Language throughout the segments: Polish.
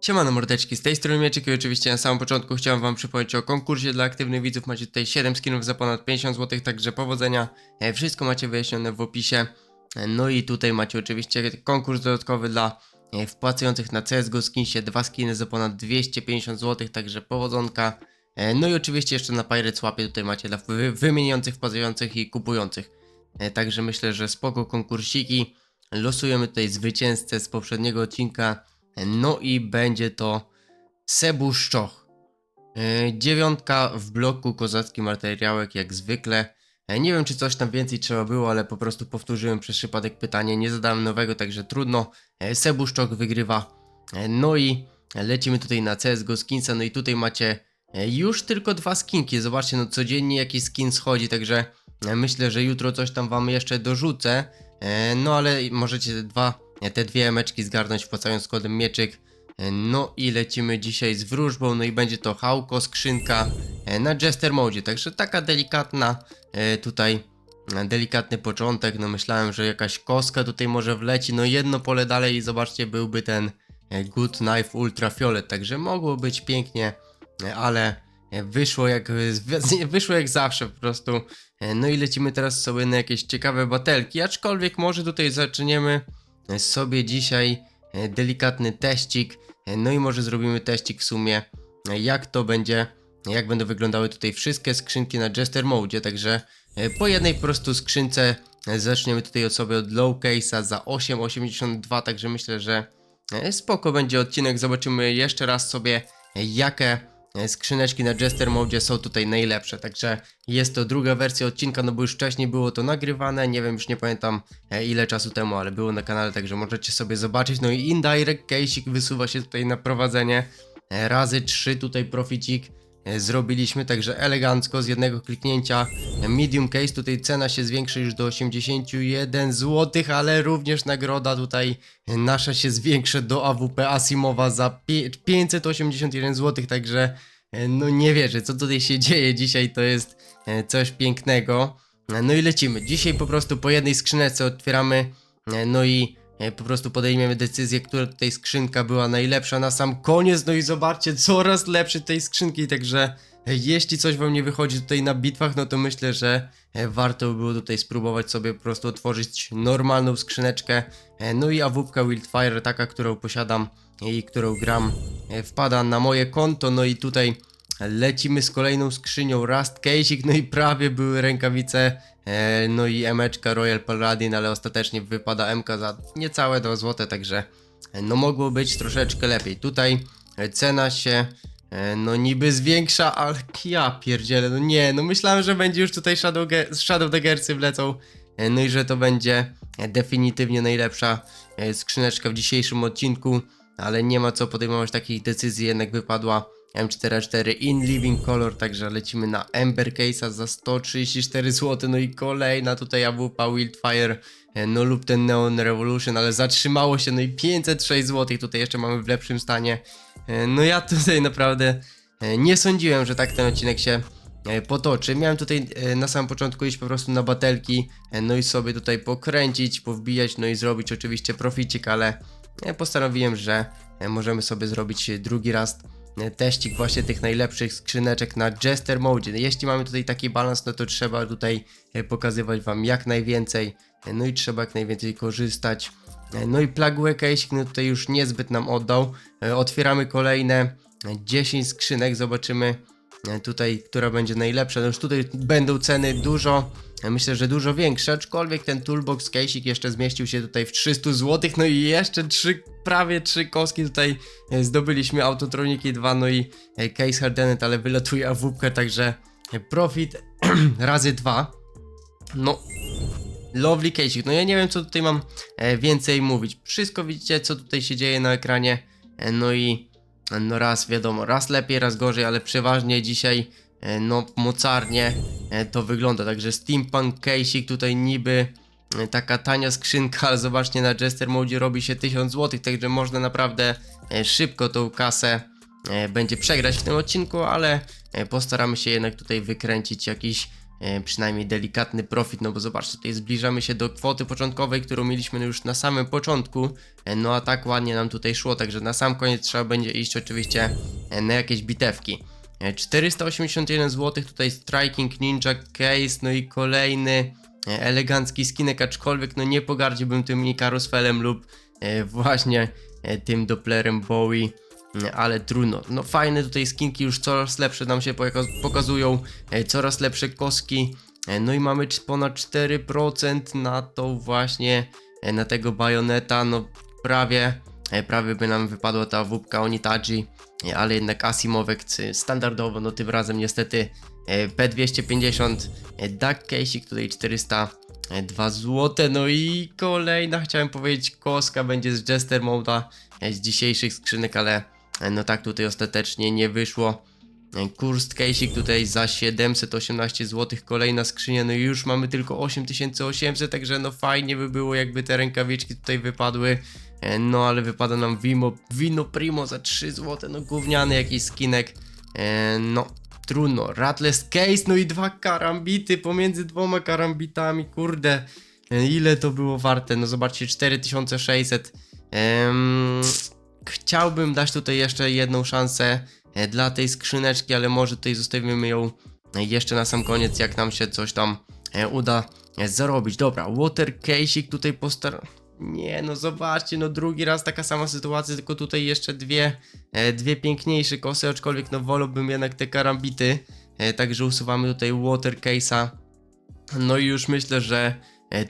Siemano mordeczki, z tej strony Mieczyk i oczywiście na samym początku chciałem wam przypomnieć o konkursie dla aktywnych widzów. Macie tutaj 7 skinów za ponad 50 zł, także powodzenia. E, Wszystko macie wyjaśnione w opisie. E, No i tutaj macie oczywiście konkurs dodatkowy dla e, wpłacających na CSGO skinsie. Dwa skiny za ponad 250 zł, także powodzonka. No i oczywiście jeszcze na Pirate Swapie tutaj macie dla wy- wymieniających, wpłacających i kupujących. Także myślę, że spoko konkursiki. Losujemy tutaj zwycięzcę z poprzedniego odcinka. No i będzie to Sebu Szczoch. Yy, dziewiątka w bloku, kozacki materiałek jak zwykle. E, Nie wiem czy coś tam więcej trzeba było, ale po prostu powtórzyłem przez przypadek pytanie, nie zadałem nowego, także trudno. E, Sebu Szczoch wygrywa. E, No i lecimy tutaj na CSGO skinsa, no i tutaj macie e, już tylko dwa skinki. Zobaczcie, no codziennie jakiś skin schodzi, także e, myślę, że jutro coś tam wam jeszcze dorzucę. E, No ale możecie dwa, e, te dwie emeczki zgarnąć wpłacając kodem mieczyk. E, No i lecimy dzisiaj z wróżbą, no i będzie to hałko, skrzynka e, na Jester Mode, także taka delikatna e, tutaj e, delikatny początek, no myślałem, że jakaś koska tutaj może wleci, no jedno pole dalej i zobaczcie byłby ten e, Good Knife Ultrafiolet, także mogło być pięknie, e, ale e, wyszło jak, wyszło jak zawsze po prostu. E, No i lecimy teraz sobie na jakieś ciekawe batelki, aczkolwiek może tutaj zaczniemy e, sobie dzisiaj e, delikatny teścik, e, no i może zrobimy teścik w sumie, e, jak to będzie, jak będą wyglądały tutaj wszystkie skrzynki na Jester Mode, także e, po jednej prostu skrzynce e, zaczniemy tutaj od sobie od low case'a za 8,82, także myślę, że e, spoko będzie odcinek, zobaczymy jeszcze raz sobie e, jakie e, skrzyneczki na Jester Mode są tutaj najlepsze, także jest to druga wersja odcinka, no bo już wcześniej było to nagrywane, nie wiem, już nie pamiętam e, ile czasu temu, ale było na kanale, także możecie sobie zobaczyć, no i indirect case'ik wysuwa się tutaj na prowadzenie, E, razy 3 tutaj proficik. e, zrobiliśmy, także elegancko z jednego kliknięcia e, medium case, tutaj cena się zwiększy już do 81 zł, ale również nagroda tutaj e, nasza się zwiększy do AWP Asimowa za pie- 581 zł, także e, no nie wierzę, co tutaj się dzieje dzisiaj, to jest e, coś pięknego. E, No i lecimy. Dzisiaj po prostu po jednej skrzynece otwieramy, e, no i e, po prostu podejmiemy decyzję, która tutaj skrzynka była najlepsza na sam koniec. No i zobaczcie, coraz lepsze tej skrzynki, także e, jeśli coś wam nie wychodzi tutaj na bitwach, no to myślę, że e, warto by było tutaj spróbować sobie po prostu otworzyć normalną skrzyneczkę. E, No i AWP Wildfire, taka, którą posiadam i którą gram, wpada na moje konto, no i tutaj Lecimy z kolejną skrzynią Rust Case'ik, no i prawie były rękawice, no i emeczka Royal Paladin, ale ostatecznie wypada MK za niecałe 2 zł, także e, no mogło być troszeczkę lepiej. Tutaj e, cena się e, no niby zwiększa, ale ja pierdzielę, no nie, no myślałem, że będzie już tutaj Shadow, Shadow Daggersy wlecą, e, no i że to będzie e, definitywnie najlepsza e, skrzyneczka w dzisiejszym odcinku, ale nie ma co podejmować takich decyzji, jednak wypadła M44 In Living Color, także lecimy na Ember Case'a za 134 zł, no i kolejna tutaj AWP Wildfire, e, no lub ten Neon Revolution, ale zatrzymało się, no i 506 zł, tutaj jeszcze mamy w lepszym stanie, E, no ja tutaj naprawdę e, nie sądziłem, że tak ten odcinek się potoczy. Miałem tutaj na samym początku iść po prostu na batelki, no i sobie tutaj pokręcić, powbijać, no i zrobić oczywiście proficik, ale postanowiłem, że możemy sobie zrobić drugi raz teścik właśnie tych najlepszych skrzyneczek na Jester Mode. Jeśli mamy tutaj taki balans, no to trzeba tutaj e, pokazywać wam jak najwięcej, e, no i trzeba jak najwięcej korzystać. E, No i Plague Case, no tutaj już niezbyt nam oddał. Otwieramy kolejne e, 10 skrzynek, zobaczymy tutaj, która będzie najlepsza. No już tutaj będą ceny dużo, e, myślę, że dużo większe, aczkolwiek ten Toolbox Case'ik jeszcze zmieścił się tutaj w 300 zł, no i jeszcze trzy, prawie trzy koski tutaj e, zdobyliśmy, Autotroniki 2, no i e, Case Hardened, ale wylatuje AWP, także e, profit razy 2. No, Lovely Case'ik. No ja nie wiem, co tutaj mam e, więcej mówić. Wszystko widzicie, co tutaj się dzieje na ekranie. E, no i e, no raz wiadomo, raz lepiej, raz gorzej, ale przeważnie dzisiaj e, no mocarnie e, to wygląda. Także Steampunk Case'ik tutaj niby e, taka tania skrzynka, ale zobaczcie na Jester Mode robi się 1000 zł, także można naprawdę szybko tą kasę będzie przegrać w tym odcinku, ale postaramy się jednak tutaj wykręcić jakiś przynajmniej delikatny profit, no bo zobaczcie, tutaj zbliżamy się do kwoty początkowej, którą mieliśmy już na samym początku, e, no a tak ładnie nam tutaj szło, także na sam koniec trzeba będzie iść oczywiście e, na jakieś bitewki. E, 481 zł, tutaj Striking Ninja Case, no i kolejny e, elegancki skinek, aczkolwiek no nie pogardziłbym tym Ikarusfelem lub e, właśnie e, tym Dopplerem Bowie, ale trudno. No fajne tutaj skinki już coraz lepsze nam się poka- pokazują, e, coraz lepsze koski, e, no i mamy ponad 4% na to właśnie, e, na tego bajoneta, no prawie, prawie by nam wypadła ta wupka Onitaji, ale jednak Asimowek standardowo, no tym razem niestety e, P250, e, Duck Casey, tutaj 402 zł, no i kolejna chciałem powiedzieć koska będzie z Jester Moda z dzisiejszych skrzynek, ale no tak tutaj ostatecznie nie wyszło. Kurst Casey tutaj za 718 zł, kolejna skrzynia, no już mamy tylko 8800, także no fajnie by było jakby te rękawiczki tutaj wypadły. E, No ale wypada nam Vimo, Vino Primo za 3 zł, no gówniany jakiś skinek. E, No trudno, Ratless Case, no i dwa karambity pomiędzy dwoma karambitami, kurde. E, Ile to było warte? No zobaczcie, 4600. Em, chciałbym dać tutaj jeszcze jedną szansę e, dla tej skrzyneczki, ale może tutaj zostawimy ją e, jeszcze na sam koniec, jak nam się coś tam e, uda zarobić. Dobra, Water Case'ik tutaj postar... Nie, no zobaczcie, no drugi raz taka sama sytuacja, tylko tutaj jeszcze dwie, dwie piękniejsze kosy, aczkolwiek no wolałbym jednak te karambity, także usuwamy tutaj Water Case'a. No i już myślę, że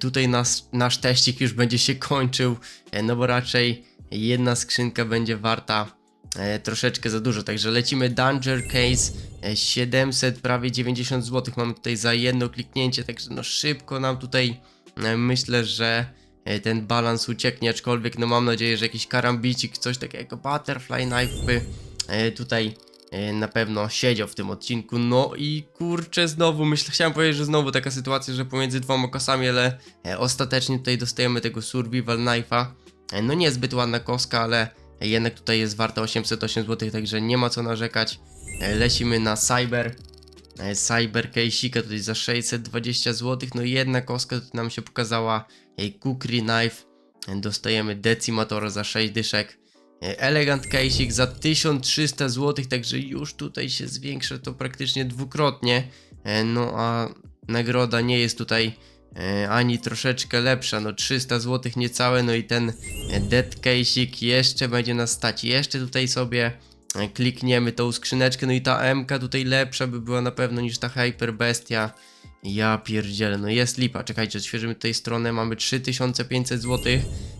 tutaj nas, nasz teścik już będzie się kończył, no bo raczej jedna skrzynka będzie warta e, troszeczkę za dużo, także lecimy Danger Case e, 700, prawie 90 zł mamy tutaj za jedno kliknięcie, także no szybko nam tutaj e, myślę, że e, ten balans ucieknie, aczkolwiek no mam nadzieję, że jakiś karambicik, coś takiego Butterfly Knife by e, tutaj e, na pewno siedział w tym odcinku. No i kurczę, znowu myślę, chciałem powiedzieć, że znowu taka sytuacja, że pomiędzy dwoma kosami, ale e, ostatecznie tutaj dostajemy tego Survival Knife'a. No niezbyt ładna koska, ale jednak tutaj jest warta 808 zł, także nie ma co narzekać. Lecimy na Cyber. Cyber Case'ika tutaj za 620 zł, no jedna koska tutaj nam się pokazała. Kukri Knife. Dostajemy Decimatora za 6 dyszek. Elegant Case'ik za 1300 zł, także już tutaj się zwiększa to praktycznie dwukrotnie. E, No a nagroda nie jest tutaj ani troszeczkę lepsza, no 300 zł niecałe, no i ten e, Dead Case'ik jeszcze będzie nas stać. Jeszcze tutaj sobie e, klikniemy tą skrzyneczkę, no i ta MK tutaj lepsza by była na pewno niż ta Hyper Bestia. Ja pierdzielę, no jest lipa, czekajcie, odświeżymy tutaj stronę, mamy 3500 zł,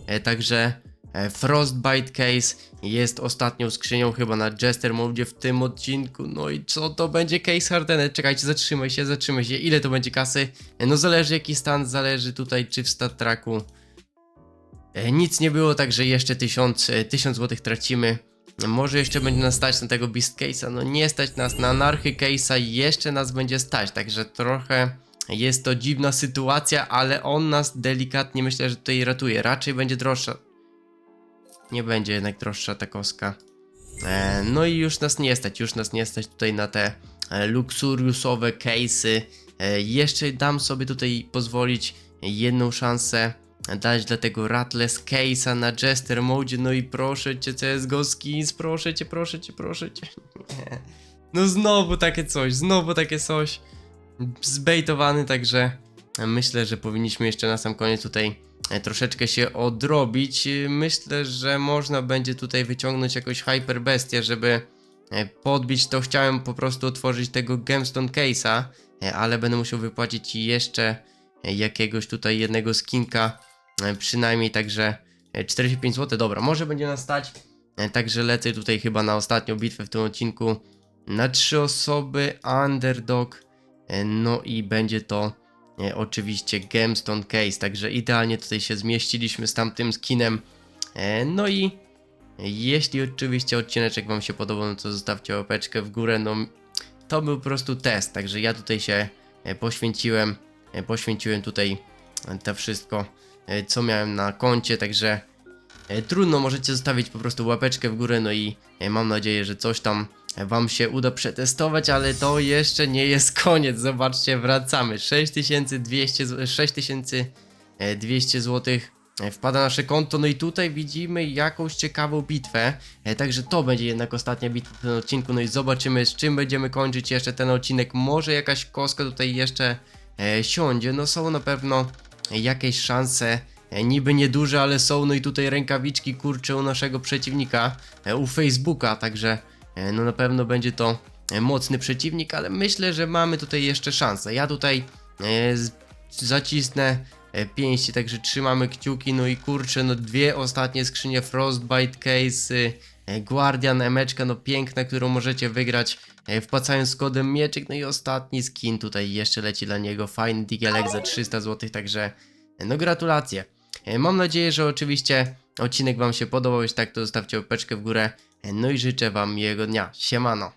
e, także e, Frostbite Case jest ostatnią skrzynią chyba na Jester Mode w tym odcinku, no i co to będzie Case Hardenet? Czekajcie, zatrzymaj się, zatrzymaj się, ile to będzie kasy? E, No zależy jaki stan, zależy tutaj czy w stat tracku E, Nic nie było, także jeszcze 1000, e, 1000 zł tracimy. Może jeszcze będzie nas stać na tego Beast Case'a, no nie stać nas na Anarchy Case'a, jeszcze nas będzie stać, także trochę jest to dziwna sytuacja, ale on nas delikatnie myślę, że tutaj ratuje. Raczej będzie droższa. Nie będzie jednak droższa ta koska. E, no i już nas nie stać, już nas nie stać tutaj na te e, luksuriusowe case'y. E, jeszcze dam sobie tutaj pozwolić jedną szansę dać dla tego Ratless Case'a na Jester Mode, no i proszę cię CSGO Skins, proszę cię, proszę cię, proszę cię. No znowu takie coś, znowu takie coś. Zbejtowany, także myślę, że powinniśmy jeszcze na sam koniec tutaj troszeczkę się odrobić. E, Myślę, że można będzie tutaj wyciągnąć jakąś Hyper Bestię, żeby e, podbić to. Chciałem po prostu otworzyć tego Gemstone Case'a, e, ale będę musiał wypłacić jeszcze e, jakiegoś tutaj jednego skinka e, przynajmniej, także e, 45 zł, dobra, może będzie nas stać, e, także lecę tutaj chyba na ostatnią bitwę w tym odcinku na trzy osoby, underdog, e, no i będzie to e, oczywiście Gemstone Case, także idealnie tutaj się zmieściliśmy z tamtym skinem, e, no i jeśli oczywiście odcineczek wam się podobał, no to zostawcie łapeczkę w górę, no to był po prostu test, także ja tutaj się e, poświęciłem, e, poświęciłem tutaj to wszystko, e, co miałem na koncie, także trudno, możecie zostawić po prostu łapeczkę w górę, no i mam nadzieję, że coś tam wam się uda przetestować, ale to jeszcze nie jest koniec. Zobaczcie, wracamy. 6200 z- 6200 zł wpada na nasze konto. No i tutaj widzimy jakąś ciekawą bitwę. E, Także to będzie jednak ostatnia bitwa w tym odcinku. No i zobaczymy z czym będziemy kończyć jeszcze ten odcinek. Może jakaś kostka tutaj jeszcze e, siądzie. No są na pewno jakieś szanse. E, niby nieduże, ale są. No i tutaj rękawiczki kurcze u naszego przeciwnika, e, u Facebooka. Także e, no na pewno będzie to e, mocny przeciwnik, ale myślę, że mamy tutaj jeszcze szansę. Ja tutaj e, zacisnę e, pięści, także trzymamy kciuki, no i kurczę, no dwie ostatnie skrzynie Frostbite Case, e, Guardian, emeczka, no piękna, którą możecie wygrać e, wpłacając kodem mieczyk, no i ostatni skin tutaj jeszcze leci dla niego, fajny Digelek za 300 zł, także e, no gratulacje. E, Mam nadzieję, że oczywiście odcinek wam się podobał, jeśli tak to zostawcie łapeczkę w górę, e, no i życzę wam miłego dnia, siemano.